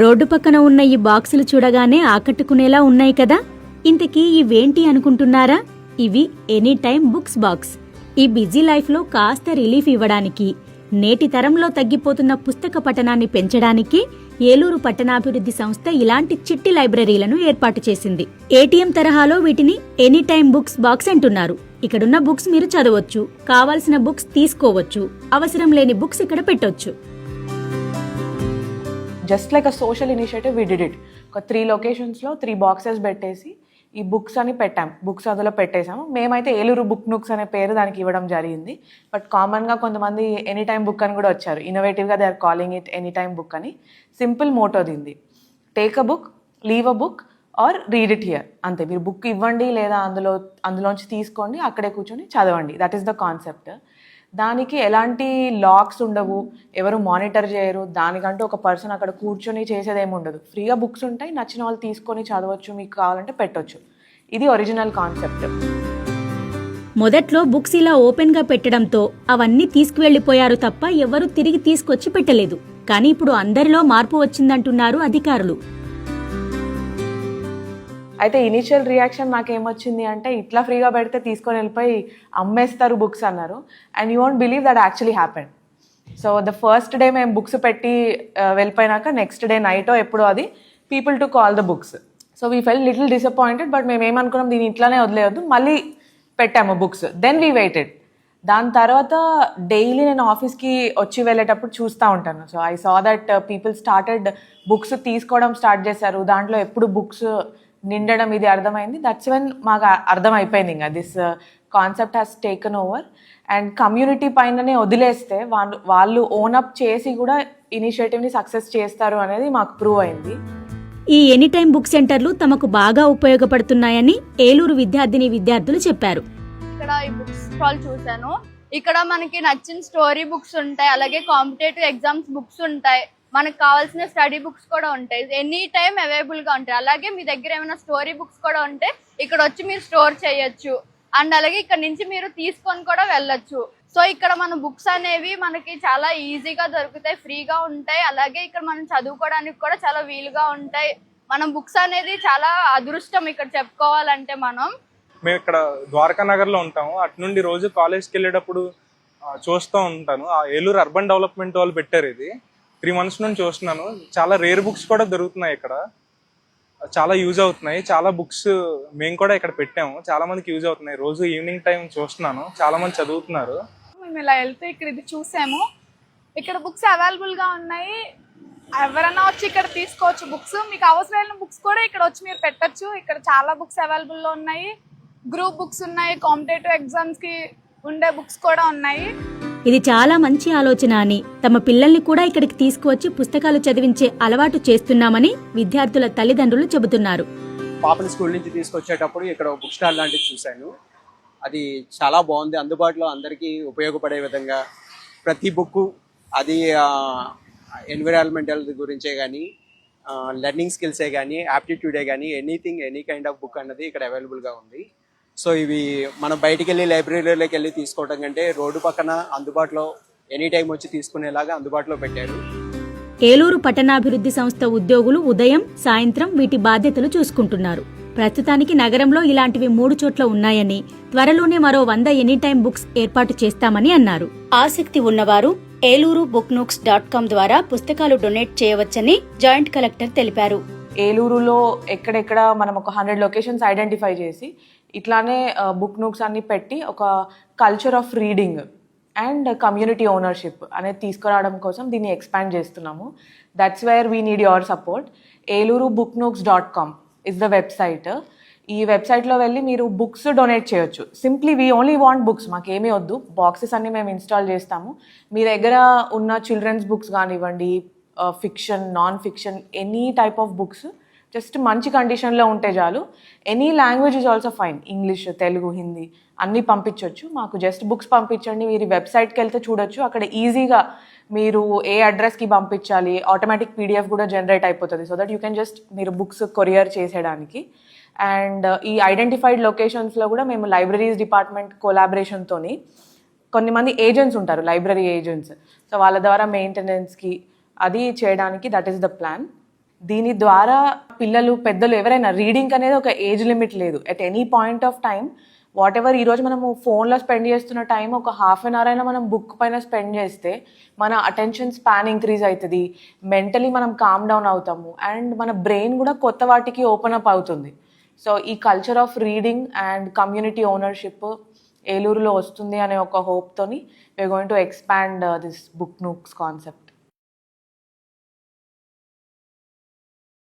Road పక్కన ఉన్న ఈ బాక్సులు చూడగానే ఆకట్టుకునేలా ఉన్నాయి కదా? ఇంతకీ ఇవేంటి అనుకుంటున్నారా? ఇవి ఎనీ టైం బుక్స్ బాక్స్. ఈ బిజీ లైఫ్లో కాస్త రిలీఫ్ ఇవ్వడానికి నేటి తరంలో తగ్గిపోతున్న పుస్తక పఠనాన్ని పెంచడానికి ఏలూరు పట్టణాభివృద్ధి సంస్థ ఇలాంటి చిట్టి లైబ్రరీలను ఏర్పాటు చేసింది. ఏటీఎం తరహాలో వీటిని ఎనీ టైం బుక్స్ బాక్స్ అంటున్నారు. ఇక్కడున్న బుక్స్ మీరు చదవచ్చు కావాల్సిన బుక్స్ తీసుకోవచ్చు అవసరం లేని బుక్స్ ఇక్కడ పెట్టొచ్చు. Just like a social initiative we did it ఒక త్రీ లొకేషన్స్లో త్రీ బాక్సెస్ పెట్టేసి ఈ బుక్స్ అని పెట్టాం. బుక్స్ అందులో పెట్టేసాము మేమైతే ఏలూరు బుక్ నుక్స్ అనే పేరు దానికి ఇవ్వడం జరిగింది. బట్ కామన్గా కొంతమంది ఎనీ టైం బుక్ అని కూడా వచ్చారు. ఇన్నోవేటివ్గా they are calling it any time book అని. Simple motto దింది. Take a book leave a book or read it here అంతే. మీరు బుక్ ఇవ్వండి లేదా అందులో అందులోంచి తీసుకోండి అక్కడే కూర్చొని చదవండి. దట్ ఈస్ ద కాన్సెప్ట్ దానికి ఎలాంటి లాక్స్ ఉండవు ఎవరు మానిటర్ చేయరు దానికంటూ ఒక పర్సన్ అక్కడ కూర్చొని చేసేదేమి ఉండదు. ఫ్రీగా బుక్స్ ఉంటాయి నచ్చిన వాళ్ళు తీసుకొని చదవచ్చు మీకు కావాలంటే పెట్టొచ్చు. ఇది ఒరిజినల్ కాన్సెప్ట్. మొదట్లో బుక్స్ ఇలా ఓపెన్గా పెట్టడంతో అవన్నీ తీసుకువెళ్ళిపోయారు తప్ప ఎవరూ తిరిగి తీసుకొచ్చి పెట్టలేదు. కానీ ఇప్పుడు అందరిలో మార్పు వచ్చిందంటున్నారు అధికారులు. అయితే ఇనిషియల్ రియాక్షన్ నాకు ఏమొచ్చింది అంటే ఇట్లా ఫ్రీగా పెడితే తీసుకొని వెళ్ళిపోయి అమ్మేస్తారు బుక్స్ అన్నారు. And you won't believe that actually happen so the first day మేము బుక్స్ పెట్టి uh, వెళ్ళిపోయినాక నెక్స్ట్ డే నైటో ఎప్పుడో అది people to call the books so we fell little disappointed but మేము ఏమనుకున్నాం దీన్ని ఇట్లానే వదిలేయొద్దు మళ్ళీ పెట్టాము బుక్స్ దెన్ వీ వెయిటెడ్ దాని తర్వాత డైలీ నేను ఆఫీస్కి వచ్చి వెళ్ళేటప్పుడు చూస్తూ ఉంటాను. So I saw that people started books తీసుకోవడం స్టార్ట్ చేశారు. దాంట్లో ఎప్పుడు బుక్స్ నిండడం ఇది అర్థమైంది. దట్స్ వెన్ మాకు అర్థం అయిపోయింది ఇంకా. This concept has taken over and community పైననే వదిలేస్తే వాళ్ళు వాళ్ళు ఓనప్ చేసి కూడా ఇనిషియేటివ్ని సక్సెస్ చేస్తారు అనేది మాకు ప్రూవ్ అయింది. ఈ ఎనీ టైం బుక్ సెంటర్లు తమకు బాగా ఉపయోగపడుతున్నాయని ఏలూరు విద్యార్థిని విద్యార్థులు చెప్పారు. ఇక్కడ ఈ బుక్స్ స్టాల్ చూసాను ఇక్కడ మనకి నచ్చిన స్టోరీ బుక్స్ ఉంటాయి. అలాగే కాంపిటేటివ్ ఎగ్జామ్స్ బుక్స్ ఉంటాయి. మనకు కావాల్సిన స్టడీ బుక్స్ కూడా ఉంటాయి. ఎనీ టైం అవైలబుల్గా ఉంటాయి. అలాగే మీ దగ్గర ఏమైనా స్టోరీ బుక్స్ కూడా ఉంటే ఇక్కడ వచ్చి మీరు స్టోర్ చేయొచ్చు. అండ్ అలాగే ఇక్కడ నుంచి మీరు తీసుకొని కూడా వెళ్ళొచ్చు. సో ఇక్కడ మన బుక్స్ అనేవి మనకి చాలా ఈజీగా దొరుకుతాయి ఫ్రీగా ఉంటాయి. అలాగే ఇక్కడ మనం చదువుకోవడానికి కూడా చాలా వీలుగా ఉంటాయి. మనం బుక్స్ అనేది చాలా అదృష్టం ఇక్కడ చెప్పుకోవాలంటే మనం. మేము ఇక్కడ ద్వారకా నగర్లో ఉంటాము. అటు నుండి రోజు కాలేజ్కి వెళ్ళేటప్పుడు చూస్తూ ఉంటాను. ఆ ఏలూరు అర్బన్ డెవలప్మెంట్ వాళ్ళు పెట్టారు ఇది. త్రీ మంత్స్ నుంచి చూస్తున్నాను. చాలా రేర్ బుక్స్ కూడా దొరుకుతున్నాయి ఇక్కడ. చాలా యూజ్ అవుతున్నాయి. చాలా బుక్స్ మేము కూడా ఇక్కడ పెట్టాము. చాలా మందికి యూజ్ అవుతున్నాయి. రోజు ఈవినింగ్ టైం చూస్తున్నాను. చాలా మంది చదువుతున్నారు. మేము ఇలా వెళ్తే ఇక్కడ ఇది చూసాము. ఇక్కడ బుక్స్ అవైలబుల్గా ఉన్నాయి. ఎవరైనా వచ్చి ఇక్కడ తీసుకోవచ్చు బుక్స్. మీకు అవసరమైన బుక్స్ కూడా ఇక్కడ వచ్చి మీరు పెట్టొచ్చు. ఇక్కడ చాలా బుక్స్ అవైలబుల్లో ఉన్నాయి. గ్రూప్ బుక్స్ ఉన్నాయి. కాంపిటేటివ్ ఎగ్జామ్స్కి ఉండే బుక్స్ కూడా ఉన్నాయి. ఇది చాలా మంచి ఆలోచన అని తమ పిల్లల్ని కూడా ఇక్కడికి తీసుకువచ్చి పుస్తకాలు చదివించే అలవాటు చేస్తున్నామని విద్యార్థుల తల్లిదండ్రులు చెబుతున్నారు. పాపని స్కూల్ నుంచి తీసుకొచ్చేటప్పుడు ఇక్కడ బుక్ స్టాల్ లాంటిది చూశాను. అది చాలా బాగుంది. అందుబాటులో అందరికీ ఉపయోగపడే విధంగా ప్రతి బుక్ అది ఎన్విరాన్మెంటల్ గురించే కానీ లెర్నింగ్ స్కిల్సే కానీ యాప్టిట్యూడే కానీ anything any kind of book అన్నది ఇక్కడ అవైలబుల్గా ఉంది. సో ఇవి మనం బయటికి వెళ్ళి లైబ్రరీలోకి వెళ్ళి తీసుకోవడం కంటే రోడ్డు పక్కన అందుబాటులో ఎనీ టైం వచ్చి తీసుకునేలాగా అందుబాటులో పెట్టారు. ఏలూరు పట్టణాభివృద్ధి సంస్థ ఉద్యోగులు ఉదయం సాయంత్రం వీటి బాధ్యతలు చూసుకుంటున్నారు. ప్రస్తుతానికి నగరంలో ఇలాంటివి మూడు చోట్ల ఉన్నాయని త్వరలోనే మరో వంద ఎనీ టైం బుక్స్ ఏర్పాటు చేస్తామని అన్నారు. ఆసక్తి ఉన్నవారు Eluru book nooks dot com ద్వారా పుస్తకాలు డొనేట్ చేయవచ్చని జాయింట్ కలెక్టర్ తెలిపారు. ఏలూరులో ఎక్కడెక్కడ మనం ఒక హండ్రెడ్ లొకేషన్స్ ఐడెంటిఫై చేసి ఇట్లానే బుక్ నూక్స్ అన్ని పెట్టి ఒక culture of reading and community ownership అనేది తీసుకురావడం కోసం దీన్ని ఎక్స్పాండ్ చేస్తున్నాము. That's where we need your support Eluru book nooks dot com is the website ఈ వెబ్సైట్లో వెళ్ళి మీరు బుక్స్ డొనేట్ చేయొచ్చు. Simply we only want books మాకేమీ వద్దు. బాక్సెస్ అన్ని మేము ఇన్స్టాల్ చేస్తాము. మీ దగ్గర ఉన్న చిల్డ్రన్స్ బుక్స్ కానివ్వండి fiction non fiction any type of books just మంచి కండిషన్లో ఉంటే చాలు. Any language is also fine English Telugu Hindi అన్నీ పంపించవచ్చు మాకు జస్ట్ బుక్స్ పంపించండి. మీరు వెబ్సైట్కి వెళ్తే చూడొచ్చు. అక్కడ ఈజీగా మీరు ఏ అడ్రస్కి పంపించాలి ఆటోమేటిక్ పీడిఎఫ్ కూడా జనరేట్ అయిపోతుంది. So that you can just మీరు బుక్స్ కొరియర్ చేసేయడానికి అండ్ ఈ ఐడెంటిఫైడ్ లొకేషన్స్లో కూడా మేము లైబ్రరీస్ డిపార్ట్మెంట్ కొలాబరేషన్తోని కొన్ని మంది ఏజెంట్స్ ఉంటారు లైబ్రరీ ఏజెంట్స్ సో వాళ్ళ ద్వారా మెయింటెనెన్స్కి అది చేయడానికి దట్ ఈస్ ద ప్లాన్ దీని ద్వారా పిల్లలు పెద్దలు ఎవరైనా రీడింగ్ అనేది ఒక ఏజ్ లిమిట్ లేదు. At any point of time whatever ఈరోజు మనము ఫోన్లో స్పెండ్ చేస్తున్న టైం ఒక హాఫ్ అన్ అవర్ అయినా మనం బుక్ పైన స్పెండ్ చేస్తే మన అటెన్షన్ స్పాన్ ఇంక్రీజ్ అవుతుంది మెంటలీ మనం కామ్ డౌన్ అవుతాము. అండ్ మన బ్రెయిన్ కూడా కొత్త వాటికి ఓపెన్ అప్ అవుతుంది. సో ఈ culture of reading and community ownership ఏలూరులో వస్తుంది అనే ఒక హోప్తోని we are going to expand this book nooks concept